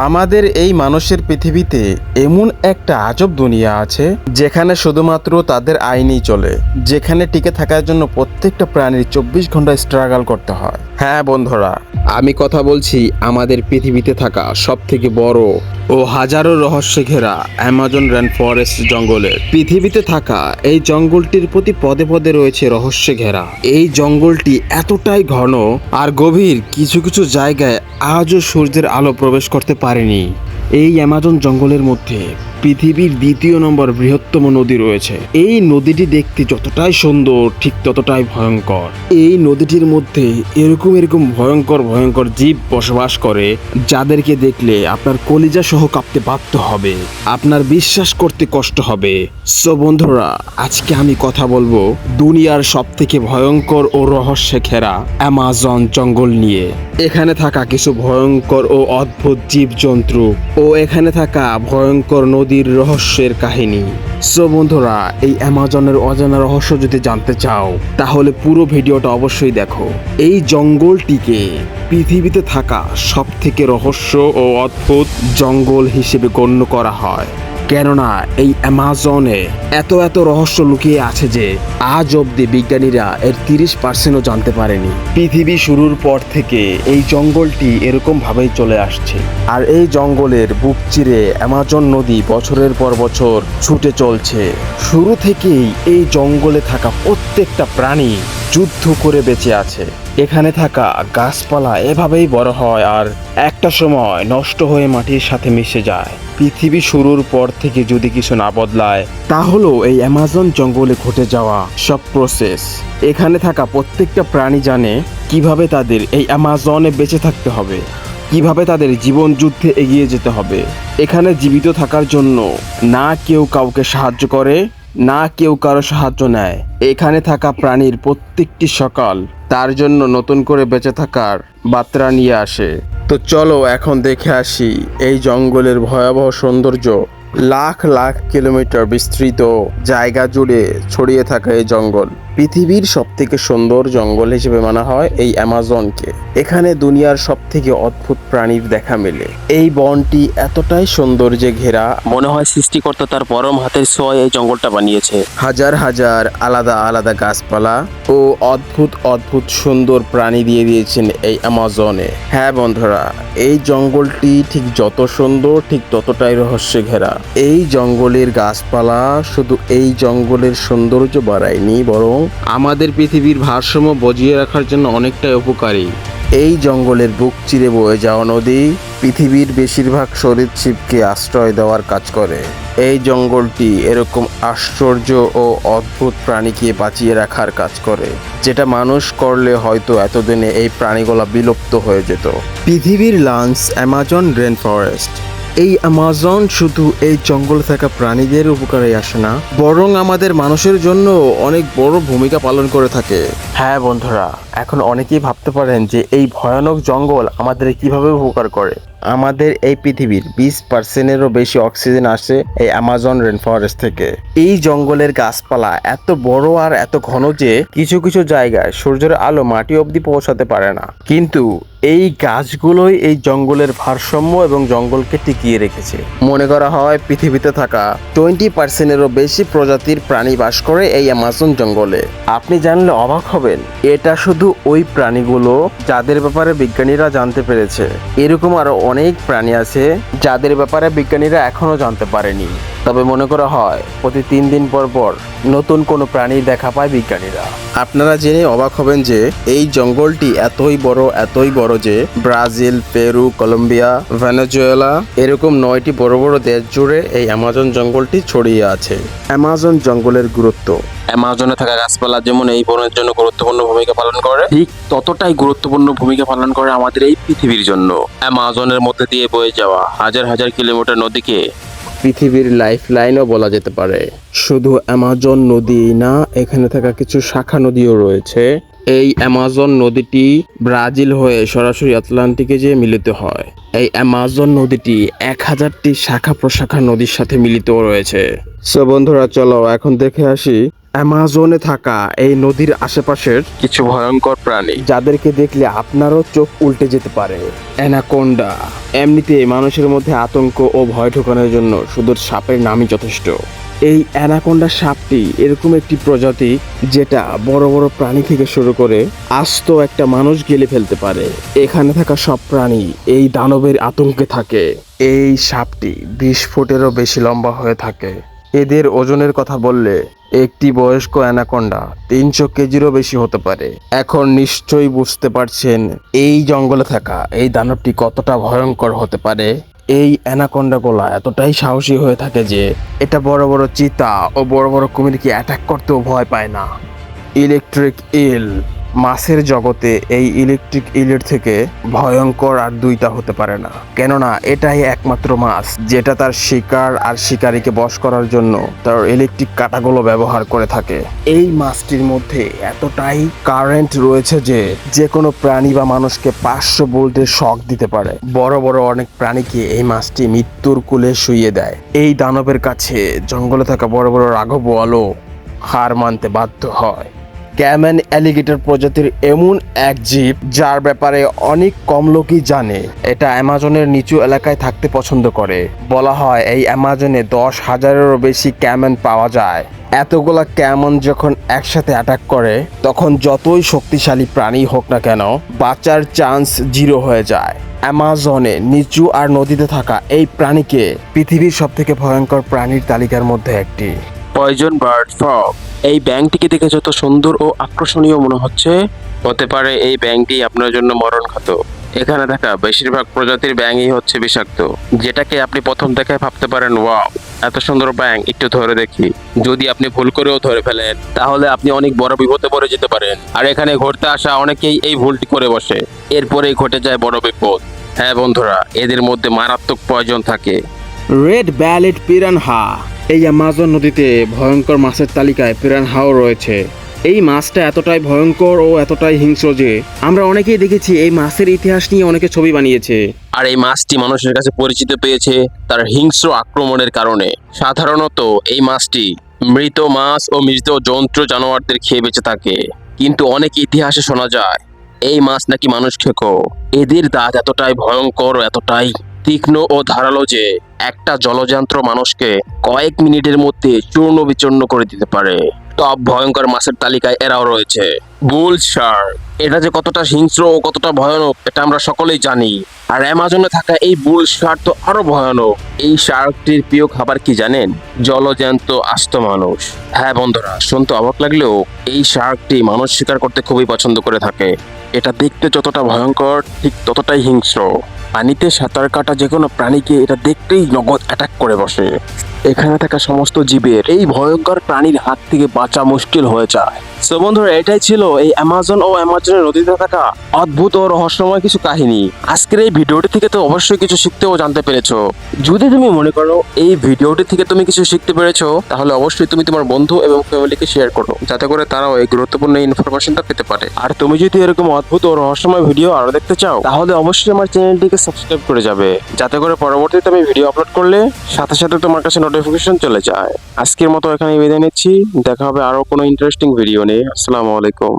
আমাদের এই মানুষের পৃথিবীতে এমন একটা আজব দুনিয়া আছে, যেখানে শুধুমাত্র তাদের আইনই চলে, যেখানে টিকে থাকার জন্য প্রত্যেকটা প্রাণীর চব্বিশ ঘণ্টা স্ট্রাগল করতে হয়। হ্যাঁ বন্ধুরা, আমি কথা বলছি আমাদের পৃথিবীতে থাকা সব থেকে বড় ও হাজারো রহস্যে ঘেরা অ্যামাজন রেন ফরেস্ট জঙ্গলের পৃথিবীতে থাকা এই জঙ্গলটির প্রতি পদে পদে রয়েছে রহস্যে ঘেরা। এই জঙ্গলটি এতটাই ঘন আর গভীর, কিছু কিছু জায়গায় আজও সূর্যের আলো প্রবেশ করতে পারেনি। এই অ্যামাজন জঙ্গলের মধ্যে পৃথিবীর দ্বিতীয় নম্বর বৃহত্তম নদী রয়েছে। এই নদীটি দেখতে যতটাই সুন্দর, ঠিক ততটাই ভয়ঙ্কর। এই নদীটির মধ্যে এরকম এরকম ভয়ঙ্কর ভয়ঙ্কর জীব বসবাস করে, যাদেরকে দেখলে আপনার কলিজা সহ কাঁপতে বাধ্য হবে। আপনার বিশ্বাস করতে কষ্ট হবে। সো বন্ধুরা, আজকে আমি কথা বলব দুনিয়ার সব থেকে ভয়ঙ্কর ও রহস্যে ঘেরা অ্যামাজন জঙ্গল নিয়ে। এখানে থাকা কিছু ভয়ঙ্কর ও অদ্ভুত জীবজন্তু ও এখানে থাকা ভয়ঙ্কর নদীর রহস্যের কাহিনী। সো বন্ধুরা, এই অ্যামাজনের অজানা রহস্য যদি জানতে চাও, তাহলে পুরো ভিডিওটা অবশ্যই দেখো। এই জঙ্গলটিকে পৃথিবীতে থাকা সবথেকে রহস্য ও অদ্ভুত জঙ্গল হিসেবে গণ্য করা হয়। কেননা এই অ্যামাজনে এত এত রহস্য লুকিয়ে আছে যে আজ অবধি বিজ্ঞানীরা এর তিরিশ পার্সেন্টও জানতে পারেনি। পৃথিবী শুরুর পর থেকে এই জঙ্গলটি এরকম ভাবেই চলে আসছে। আর এই জঙ্গলের বুক চিরে অ্যামাজন নদী বছরের পর বছর ছুটে চলছে। শুরু থেকেই এই জঙ্গলে থাকা প্রত্যেকটা প্রাণী যুদ্ধ করে বেঁচে আছে। এখানে থাকা গাছপালা এভাবেই বড় হয় আর একটা সময় নষ্ট হয়ে মাটির সাথে মিশে যায়। পৃথিবী শুরুর পর থেকে যদি কিছু না বদলায় তাহলে এই অ্যামাজন জঙ্গলে ঘটে যাওয়া সব প্রসেস এখানে থাকা প্রত্যেকটা প্রাণী জানে কীভাবে তাদের এই অ্যামাজনে বেঁচে থাকতে হবে, কীভাবে তাদের জীবন যুদ্ধে এগিয়ে যেতে হবে। এখানে জীবিত থাকার জন্য না কেউ কাউকে সাহায্য করে, না কেউ কারও সাহায্য নেয়। এখানে থাকা প্রাণীর প্রত্যেকটি সকাল তার জন্য নতুন করে বেঁচে থাকার বার্তা নিয়ে আসে। তো চলো এখন দেখে আসি এই জঙ্গলের ভয়াবহ সৌন্দর্য। লাখ লাখ কিলোমিটার বিস্তৃত জায়গা জুড়ে ছড়িয়ে থাকা এই জঙ্গল। পৃথিবীর সব থেকে সুন্দর জঙ্গল হিসেবে মানা হয় এই অ্যামাজনকে। এখানে দুনিয়ার সব থেকে অদ্ভুত প্রাণীর দেখা মেলে। এই বনটি এতটাই সৌন্দর্যে ঘেরা মনে হয় সৃষ্টিকর্তা তার পরম হাতের ছোঁয়ায় এই জঙ্গলটা বানিয়েছে। হাজার হাজার আলাদা আলাদা গাছপালা ও অদ্ভুত অদ্ভুত সুন্দর প্রাণী দিয়ে দিয়েছেন এই অ্যামাজনে। হ্যাঁ বন্ধুরা, এই জঙ্গলটি ঠিক যত সুন্দর, ঠিক ততটাই রহস্যে ঘেরা। এই জঙ্গলের গাছপালা শুধু এই জঙ্গলের সৌন্দর্য বাড়ায়নি, বরং আমাদের পৃথিবীর ভারসাম্য বজিয়ে রাখার জন্য অনেকটাই উপকারী। এই জঙ্গলের বুক চিরে বয়ে যাওয়া নদী পৃথিবীর বেশিরভাগ সরীসৃপকে আশ্রয় দেওয়ার কাজ করে। এই জঙ্গলটি এরকম আশ্চর্য ও অদ্ভুত প্রাণীকে বাঁচিয়ে রাখার কাজ করে যেটা মানুষ করলে হয়তো এতদিনে এই প্রাণীগুলো বিলুপ্ত হয়ে যেত। পৃথিবীর লান্স অ্যামাজন রেন ফরেস্ট এই আমাজন শুধু এই জঙ্গলে থাকা প্রাণীদের উপকারে আসে না, বরং আমাদের মানুষের জন্য অনেক বড় ভূমিকা পালন করে থাকে। হ্যাঁ বন্ধুরা, এখন অনেকেই ভাবতে পারেন যে এই ভয়ানক জঙ্গল আমাদের কীভাবে উপকার করে। আমাদের এই পৃথিবীর বিশ পার্সেন্টেরও বেশি অক্সিজেন আসে এই অ্যামাজন রেন ফরেস্ট থেকে। এই জঙ্গলের গাছপালা এত বড় আর এত ঘন যে কিছু কিছু জায়গায় সূর্যের আলো মাটি অবধি পৌঁছাতে পারে না। কিন্তু এই গাছগুলোই এই জঙ্গলের ভারসাম্য এবং জঙ্গলকে টিকিয়ে রেখেছে। মনে করা হয় পৃথিবীতে থাকা টোয়েন্টি পার্সেন্টেরও বেশি প্রজাতির প্রাণী বাস করে এই অ্যামাজন জঙ্গলে। আপনি জানলে অবাক হবেন এটা শুধু ওই প্রাণীগুলো যাদের ব্যাপারে বিজ্ঞানীরা জানতে পেরেছে। এরকম আরও অনেক প্রাণী আছে যাদের ব্যাপারে বিজ্ঞানীরা এখনও জানতে পারেনি। তবে মনে করা হয়, প্রতি তিন দিন পর পর নতুন কোনো প্রাণী দেখা পায় বিজ্ঞানীরা। আপনারা জেনে অবাক হবেন যে, এই জঙ্গলটি এতই বড় এতই বড় যে ব্রাজিল, পেরু, কলম্বিয়া, ভেনেজুয়েলা, এরকম নয়টি বড় বড় দেশ জুড়ে এই অ্যামাজন জঙ্গলটি ছড়িয়ে আছে। অ্যামাজন জঙ্গলের গুরুত্ব। অ্যামাজনে থাকা গাছপালা যেমন এই বনের জন্য গুরুত্বপূর্ণ ভূমিকা পালন করে ঠিক ততটাই গুরুত্বপূর্ণ ভূমিকা পালন করে আমাদের এই পৃথিবীর জন্য। অ্যামাজনের মধ্যে দিয়ে বয়ে যাওয়া হাজার হাজার কিলোমিটার নদীকে পৃথিবীর লাইফ লাইনও বলা যেতে পারে। শুধু অ্যামাজন নদী না এখানে থাকা কিছু শাখা নদীও রয়েছে। এই অ্যামাজন নদীটি ব্রাজিল হয়ে সরাসরি আটলান্টিকে যেয়ে মিলিত হয়। এই অ্যামাজন নদীটি এক হাজারটি শাখা প্রশাখা নদীর সাথে মিলিত রয়েছে। সো বন্ধুরা চলো এখন দেখে আসি অ্যামাজনে থাকা এই নদীর আশেপাশের কিছু ভয়ঙ্কর প্রাণী। যাদেরকে দেখলে আপনারও চোখ উল্টে যেতে পারে। অ্যানাকোন্ডা। এমনিতে মানুষের মধ্যে আতঙ্ক ও ভয় ঢোকানোর জন্য শুধু সাপের নামই যথেষ্ট। এই অ্যানাকোন্ডা সাপটি এরকম একটি প্রজাতি যেটা বড় বড় প্রাণী থেকে শুরু করে আস্ত একটা মানুষ গেলে ফেলতে পারে। এখানে থাকা সব প্রাণী এই দানবের আতঙ্কে থাকে। এই সাপটি বিশ ফুটেরও বেশি লম্বা হয়ে থাকে। এদের ওজনের কথা বললে একটি বয়স্ক অ্যানাকোন্ডা তিনশো কেজিরও বেশি হতে পারে। এখন নিশ্চয়ই বুঝতে পারছেন, এই জঙ্গলে থাকা এই দানবটি কতটা ভয়ঙ্কর হতে পারে। এই অ্যানাকোন্ডাগুলা এতটাই সাহসী হয়ে থাকে যে, এটা বড় বড় চিতা ও বড় বড় কুমিরকে অ্যাটাক করতেও ভয় পায় না। ইলেকট্রিক ইল মাছের জগতে এই ইলেকট্রিক ইলের থেকে ভয়ঙ্কর আর দুইটা হতে পারে না। কেননা, এটাই একমাত্র মাছ, যেটা তার শিকার আর শিকারীকে বশ করার জন্য তার ইলেকট্রিক কাঁটাগুলো ব্যবহার করে থাকে। এই মাছটির মধ্যে এতটাই কারেন্ট রয়েছে যে যে কোনো প্রাণী বা মানুষকে পাঁচশো ভোল্টের শক দিতে পারে। বড় বড় অনেক প্রাণীকে এই মাছটি মৃত্যুর কুলে শুইয়ে দেয়। এই দানবের কাছে জঙ্গলে থাকা বড় বড় রাঘব আলো হার মানতে বাধ্য হয়। ক্যামেন অ্যালিগেটর প্রজাতির এমন এক জীব যার ব্যাপারে অনেক কম লোকই জানে। এটা অ্যামাজনের নিচু এলাকায় থাকতে পছন্দ করে। বলা হয় এই অ্যামাজনে দশ হাজারেরও বেশি ক্যামেন পাওয়া যায়। এতগুলা ক্যামন যখন একসাথে অ্যাটাক করে, তখন যতই শক্তিশালী প্রাণী হোক না কেন, বাঁচার চান্স জিরো হয়ে যায়। অ্যামাজনে নিচু আর নদীতে থাকা এই প্রাণীকে পৃথিবীর সবথেকে ভয়ঙ্কর প্রাণীর তালিকার মধ্যে একটি। Poison bird frog. এই ব্যাংকটিকে দেখে যত সুন্দর ও আকর্ষণীয় মনে হচ্ছে, হতে পারে এই ব্যাংকটি আপনার জন্য মরণ ঘাতক এখানে থাকা বেশিরভাগ প্রজাতির ব্যাঙই হচ্ছে বিষাক্ত, যেটাকে আপনি প্রথম দেখায় ভাবতে পারেন, ওয়াও, এত সুন্দর ব্যাং একটু ধরে দেখি। যদি আপনি ভুল করেও ধরে ফেলেন, তাহলে আপনি অনেক বড় বিপদে পড়ে যেতে পারেন। আর এখানে ঘুরতে আসা অনেকেই এই ভুলটি করে বসে। এরপরেই ঘটে যায় বড় বিপদ। হ্যাঁ বন্ধুরা, এদের মধ্যে মারাত্মক প্রয়োজন থাকে। রেড ব্যালেট পিরানহা এই অ্যামাজন নদীতে ভয়ঙ্কর মাছের তালিকায় পিরানহাও রয়েছে। এই মাছটা এতটাই ভয়ঙ্কর ও এতটাই হিংস্র যে আমরা অনেকেই দেখেছি এই মাছের ইতিহাস নিয়ে অনেকে ছবি বানিয়েছে। আর এই মাছটি মানুষের কাছে পরিচিত পেয়েছে তার হিংস্র আক্রমণের কারণে। সাধারণত এই মাছটি মৃত মাছ ও মৃত যন্ত্র জানোয়ারদের খেয়ে বেঁচে থাকে। কিন্তু অনেক ইতিহাসে শোনা যায় এই মাছ নাকি মানুষ খেকো। এদের দাঁত এতটাই ভয়ঙ্কর ও এতটাই তীক্ষ্ণ ও ধারালো যে একটা জলযন্ত্র মানুষকে কয়েক মিনিটের মধ্যে চূর্ণ বিচূর্ণ করে দিতে পারে। টপ ভয়ঙ্কর মাছের তালিকায় এরাও রয়েছে। বুল শার্ক, এটা যে কতটা হিংস্র ও কতটা ভয়ানক, এটা আমরা সকলেই জানি। আর অ্যামাজনে থাকা এই বুল শার্ক তো আরও ভয়ানক। এই শার্কটির প্রিয় খাবার কি জানেন? জলজ্যান্ত আস্ত মানুষ। হ্যাঁ বন্ধুরা, শুনতে অবাক লাগলেও এই শার্কটি মানুষ শিকার করতে খুবই পছন্দ করে থাকে। এটা দেখতে যতটা ভয়ঙ্কর, ঠিক ততটাই হিংস্র। পানিতে সাঁতার কাটা যে কোনো প্রাণীকে এটা দেখতেই নগদ অ্যাটাক করে বসে। এখানে থাকা সমস্ত জীবের এই ভয়ঙ্কর প্রাণীর হাত থেকে বাঁচা মুশকিল হয়ে যায়। তো বন্ধুরা, এটাই ছিল এই অ্যামাজন ও অ্যামাজনের নদীতে থাকা অদ্ভুত ও রহস্যময় কিছু কাহিনী। আজকের এই ভিডিওটি থেকে তো অবশ্যই কিছু শিখতে ও জানতে পেরেছ। যদি তুমি মনে করো এই ভিডিওটি থেকে তুমি কিছু শিখতে পেরেছ, তাহলে অবশ্যই তুমি তোমার বন্ধু এবং ফ্যামিলিকে শেয়ার করো, যাতে করে তারাও এই গুরুত্বপূর্ণ ইনফরমেশনটা পেতে পারে। আর তুমি যদি এরকম অদ্ভুত ও রহস্যময় ভিডিও আরও দেখতে চাও, তাহলে অবশ্যই আমার চ্যানেলটিকে সাবস্ক্রাইব করে যাবে। যাতে করে পরবর্তীতে আমি ভিডিও আপলোড করলে সাথে সাথে তোমার কাছে নোটিফিকেশন চলে যায়। আজকের মতো এখানে বিদায় নিচ্ছি। দেখা হবে আরও কোনো ইন্টারেস্টিং ভিডিও নিয়ে। আসসালামু আলাইকুম।